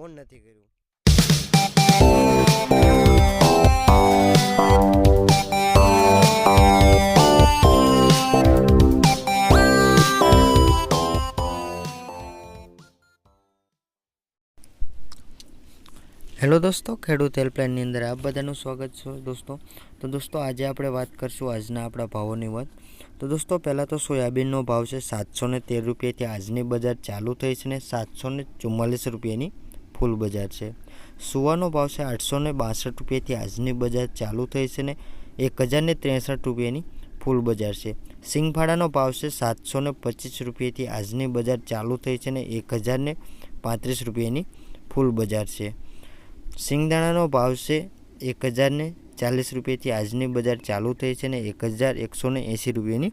On નથી કર્યું. Hello દોસ્તો, ખેડૂત હેલ્પલાઇનની અંદર આપ બધાનું સ્વાગત છે દોસ્તો. તો દોસ્તો, આજે આપણે વાત કરશું આજના આપણા ભાવોની વાત. તો દોસ્તો, પહેલાં તો સોયાબીનનો ભાવ છે સાતસો તેર રૂપિયાથી આજની બજાર ચાલુ થઈ છે ને સાતસો ને ચુમ્માલીસ રૂપિયાની. ફૂલ બજાર છે. સુવાનો ભાવ છે આઠસો ને બાસઠ રૂપિયાથી આજની બજાર ચાલુ થઈ છે ને એક હજારને ત્રેસઠ રૂપિયાની ફૂલ બજાર છે. સિંગફાળાનો ભાવ છે સાતસો ને પચીસ રૂપિયાથી આજની બજાર ચાલુ થઈ છે ને એક હજારને પાંત્રીસ રૂપિયાની ફૂલ બજાર છે. સિંગદાણાનો ભાવ છે એક હજારને ચાલીસ રૂપિયાથી આજની બજાર ચાલુ થઈ છે ને એક હજાર એકસો ને એંસી રૂપિયાની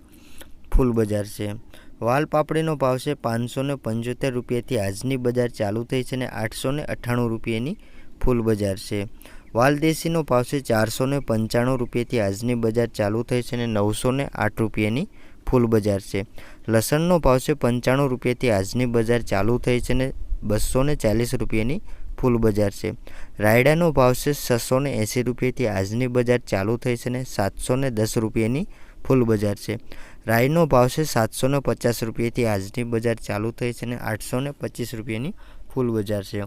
ફૂલ બજાર છે. વાલ પાપડીનો ભાવ છે પાંચસો પંચોતેર રૂપિયાથી આજની બજાર ચાલુ થઈ છે અને આઠસો અઠ્ઠાણું રૂપિયાની ફૂલ બજાર છે. વાલ દેશીનો ભાવ છે ચારસો પંચાણું રૂપિયાથી આજની બજાર ચાલુ થઈ છે ને નવસો આઠ રૂપિયાની ફૂલ બજાર છે. લસણનો ભાવ છે પંચાણું રૂપિયાથી આજની બજાર ચાલુ થઈ છે ને બસો ચાલીસ રૂપિયાની ફૂલ બજાર છે. રાયડાનો ભાવ છે છસો ને એંસી રૂપિયાથી આજની બજાર ચાલુ થઈ છે ને સાતસો દસ રૂપિયાની ફૂલ બજાર છે. રાઈનો ભાવ છે સાતસો ને પચાસ રૂપિયાથી આજની બજાર ચાલુ થઈ છે ને આઠસો ને પચીસ રૂપિયાની ફૂલ બજાર છે.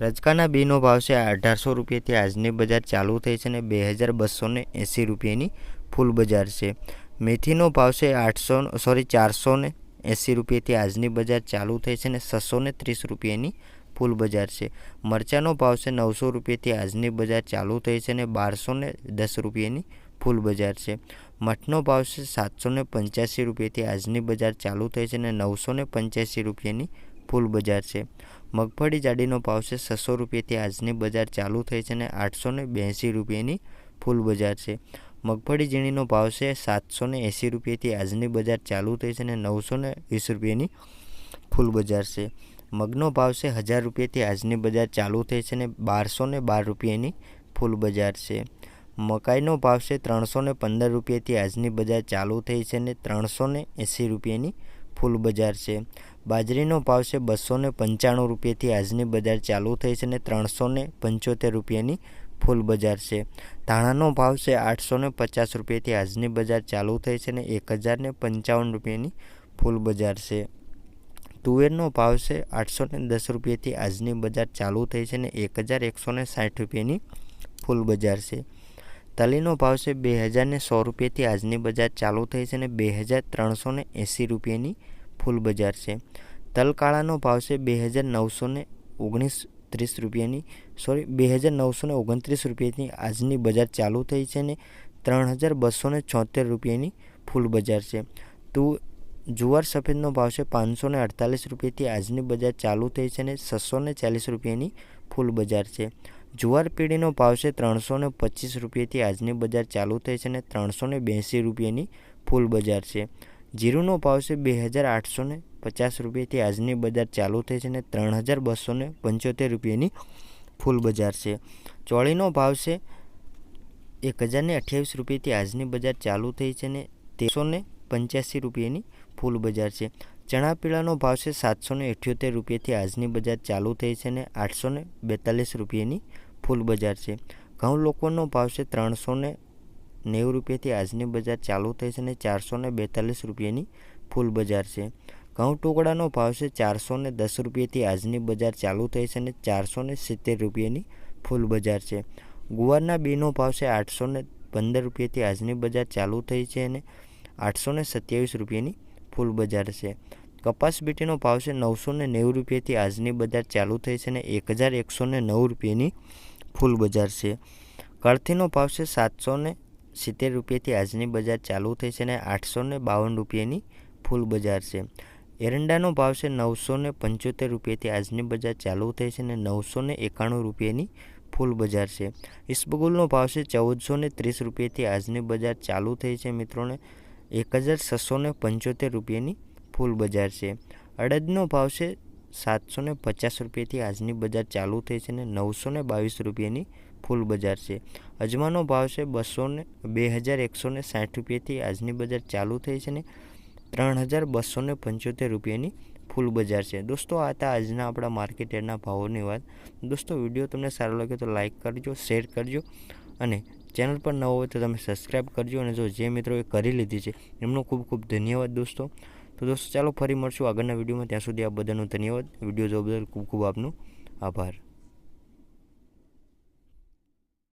રજકાના બીનો ભાવ છે અઢારસો રૂપિયાથી આજની બજાર ચાલુ થઈ છે ને બે હજાર બસો ને એંસી રૂપિયાની ફૂલ બજાર છે. મેથીનો ભાવ છે આઠસો, સોરી ચારસો ને એંસી રૂપિયાથી આજની બજાર ચાલુ થઈ છે ને છસો ને ત્રીસ રૂપિયાની ફૂલ બજાર છે. મરચાંનો ભાવ છે નવસો રૂપિયાથી આજની બજાર ચાલુ થઈ છે ને બારસો ને દસ રૂપિયાની ફૂલ બજાર છે. મઠનો ભાવ છે સાતસો ને પંચ્યાસી રૂપિયાથી આજની બજાર ચાલુ થઈ છે ને નવસો ને પંચ્યાસી રૂપિયાની ફૂલ બજાર છે. મગફળી જાડીનો ભાવ છે છસો રૂપિયાથી આજની બજાર ચાલુ થઈ છે ને આઠસો ને બ્યાસી રૂપિયાની ફૂલ બજાર છે. મગફળી ઝીણીનો ભાવ છે સાતસો ને એંસી રૂપિયાથી આજની બજાર ચાલુ થઈ છે ને નવસો ને વીસ રૂપિયાની ફૂલ બજાર છે. મગનો ભાવ છે હજાર રૂપિયાથી આજની બજાર ચાલુ થઈ છે ને બારસો ને બાર રૂપિયાની ફૂલ બજાર છે. મકાઈનો ભાવ છે ત્રણસો ને પંદર રૂપિયાથી આજની બજાર ચાલુ થઈ છે ને ત્રણસો ને એંસી રૂપિયાની ફૂલ બજાર છે. બાજરીનો ભાવ છે બસો ને પંચાણું રૂપિયાથી આજની બજાર ચાલુ થઈ છે ને ત્રણસો ને પંચોતેર રૂપિયાની ફૂલ બજાર છે. ધાણાનો ભાવ છે આઠસો ને પચાસ રૂપિયાથી આજની બજાર ચાલુ થઈ છે ને એક હજાર ને પંચાવન રૂપિયાની ફૂલ બજાર છે. તુવેરનો ભાવ છે આઠસો ને દસ રૂપિયાથી આજની બજાર ચાલુ થઈ છે ને એક હજાર એકસો ને સાઠ રૂપિયાની ફૂલ બજાર છે. તલીનો ભાવ છે. બે હજારને સો રૂપિયાથી આજની બજાર ચાલુ થઈ છે ને બે હજાર ત્રણસો ને એંસી રૂપિયાની ફૂલ બજાર છે. તલકાળાનો ભાવ છે બે હજાર નવસો ને ઓગણીસ ત્રીસ રૂપિયાની, સોરી બે હજાર નવસો ને ઓગણત્રીસ રૂપિયાની આજની બજાર ચાલુ થઈ છે ને ત્રણ હજાર બસો ને છોતેર રૂપિયાની ફૂલ બજાર છે. તો, જુવાર સફેદનો ભાવ છે પાંચસો ને અડતાલીસ રૂપિયાથી આજની બજાર ચાલુ થઈ છે ને છસો ને ચાલીસ રૂપિયાની ફૂલ બજાર છે. જુવાર પેઢીનો ભાવ છે ત્રણસો ને પચીસ રૂપિયાથી આજની બજાર ચાલુ થઈ છે ને ત્રણસો ને બ્યાસી રૂપિયાની ફૂલ બજાર છે. જીરુનો ભાવ છે બે હજાર આઠસો ને પચાસ રૂપિયાથી આજની બજાર ચાલુ થઈ છે ને ત્રણ હજાર બસો ને પંચોતેર રૂપિયાની ફૂલ બજાર છે. ચોળીનો ભાવ છે એક હજારને અઠ્યાવીસ રૂપિયાથી આજની બજાર ચાલુ થઈ છે ને તેરસો ને પંચ્યાસી રૂપિયાની ફૂલ બજાર છે. ચણા પીળાનો ભાવ છે સાતસો ને અઠ્યોતેર રૂપિયાથી આજની બજાર ચાલુ થઈ છે અને આઠસો ને બેતાલીસ રૂપિયાની ફૂલ બજાર છે. ઘઉં લોકોનો ભાવ છે ત્રણસો ને નેવું રૂપિયાથી આજની બજાર ચાલુ થઈ છે અને ચારસો ને બેતાલીસ રૂપિયાની ફૂલ બજાર છે. ઘઉં ટુકડાનો ભાવ છે ચારસો ને દસ રૂપિયાથી આજની બજાર ચાલુ થઈ છે અને ચારસો ને સિત્તેર રૂપિયાની ફૂલ બજાર છે. ગુવારના બીનો ભાવ છે આઠસો ને પંદર રૂપિયાથી આજની બજાર ચાલુ થઈ છે અને આઠસો ને સત્યાવીસ રૂપિયાની ફૂલ બજાર છે. કપાસ બીટીનો ભાવ છે નવસો ને નેવું રૂપિયાથી આજની બજાર ચાલુ થઈ છે ને એક હજાર એકસો ને નવ રૂપિયાની ફૂલ બજાર છે. કળથીનો ભાવ છે સાતસો ને સિત્તેર રૂપિયાથી આજની બજાર ચાલુ થઈ છે ને આઠસો ને બાવન રૂપિયાની ફૂલ બજાર છે. એરંડાનો ભાવ છે નવસો ને પંચોતેર રૂપિયાથી આજની બજાર ચાલુ થઈ છે અને નવસો ને એકાણું રૂપિયાની ફૂલ બજાર છે. ઇસબગુલનો ભાવ છે ચૌદસો ને ત્રીસ રૂપિયાથી આજની બજાર ચાલુ થઈ છે. મિત્રોને એક હજાર છસો ને પંચોતેર રૂપિયાની ફૂલ બજાર છે. અડદનો ભાવ છે સાતસો ને પચાસ રૂપિયાથી આજની બજાર ચાલુ થઈ છે અને નવસો ને બાવીસ રૂપિયાની ફૂલ બજાર છે. અજમાનો ભાવ છે બસો ને બે હજાર એકસો ને સાઠ રૂપિયાથી આજની બજાર ચાલુ થઈ છે ને ત્રણ હજાર બસો ને પંચોતેર રૂપિયાની ફૂલ બજાર છે. દોસ્તો, આ હતા આજના આપણા માર્કેટના ભાવોની વાત. દોસ્તો, વીડિયો તમને સારો લાગે તો લાઇક કરજો, શેર કરજો અને ચેનલ પર ન હોય તો તમે સબસ્ક્રાઈબ કરજો અને જો જે મિત્રોએ કરી લીધી છે, એમનો ખૂબ ખૂબ ધન્યવાદ દોસ્તો. તો દોસ્તો ચાલો ફરી મળશું આગળના વિડીયોમાં. ત્યાં સુધી આ બધાનો ધન્યવાદ. વીડિયો જોવા બદલ ખૂબ ખૂબ આપનો આભાર.